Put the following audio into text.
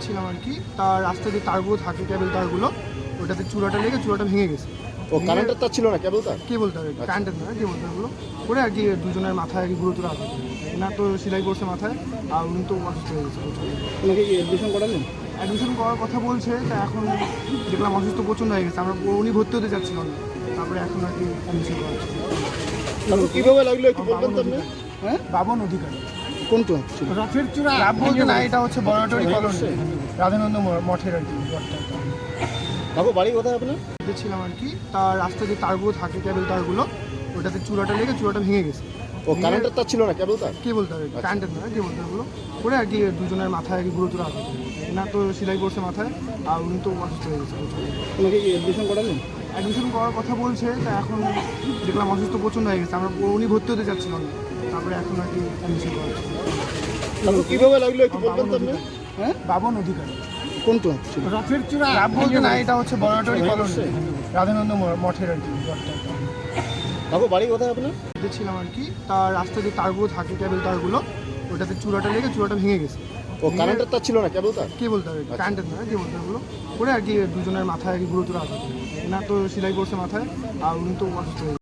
ছিলাম আর কি তার রাস্তা যে তারগুলো থাকে কেবল তারগুলো ওটাতে চূড়াটা লেগে চূড়াটা ভেঙে গেছে। ও কারেন্টের তার ছিল না কেবল তার? কেবল তার কারেন্টের না কেবল তারগুলো। করে আর কি দুজনের মাথায় আর কি গুরুতর আঘাত না তো সেলাই করছে মাথায় আর উনি তো অসুস্থ হয়ে গেছে কি করালেন? অ্যাডমিশন করার কথা বলছে তা এখন দেখলাম অসুস্থ প্রচণ্ড হয়ে গেছে আমরা উনি ভর্তি হতে যাচ্ছিলাম না তারপরে এখন আর কি অ্যাডমিশন করা কীভাবে লাগল একটু বলবেন তো হ্যাঁ? বাবন অধিকারী। কোন ক্লাব ছিল? রথের চূড়া লাভ বলতে না এটা হচ্ছে বড়টরি কলোনি। রাধানন্দ মঠের আর কি বাবু বাড়ি কোথায় আপনার? ছিলাম আর কি তার রাস্তা যে তারগুলো থাকে কেবল তারগুলো ওটাতে চূড়াটা লেগে চূড়াটা ভেঙে গেছে। ও কারেন্টের তার ছিল না কেবল তার? কেবল তার কারেন্টের না কেবল তারগুলো। করে আর কি দুজনের মাথায় আর কি গুরুতর আঘাত না তো সেলাই করছে মাথায় আর উনি তো অসুস্থ হয়ে গেছে। ওনাকে কি এডমিশন করালেন? অ্যাডমিশন করার কথা বলছে তা এখন দেখলাম অসুস্থ প্রচণ্ড হয়ে গেছে। আমরা উনি ভর্তি হতে যাচ্ছিলাম না। তারপরে এখন আর কি অ্যাডমিশন করা। তারপর কীভাবে লাগল একটু বলবেন তো আপনি? হ্যাঁ? বাবন অধিকারী। কোন ক্লাব ছিল? রথের চূড়া লাভ বলতে না এটা হচ্ছে বড়টরি কলোনি রাধানন্দ মঠের আর কি বাবু বাড়ি কোথায় আপনার? যে ছিলাম আর কি তার রাস্তা যে তারগুলো থাকে কেবল তারগুলো ওটাতে চূড়াটা লেগে চূড়াটা ভেঙে গেছে। ও কারেন্টের তার ছিল না কেবল তার? কেবল তার কারেন্টের না কেবল তারগুলো করে আর কি দুজনের মাথায় আর কি গুরুতর আঘাত। না তো সেলাই করছে মাথায় আর উনি তো অসুস্থ হয়ে।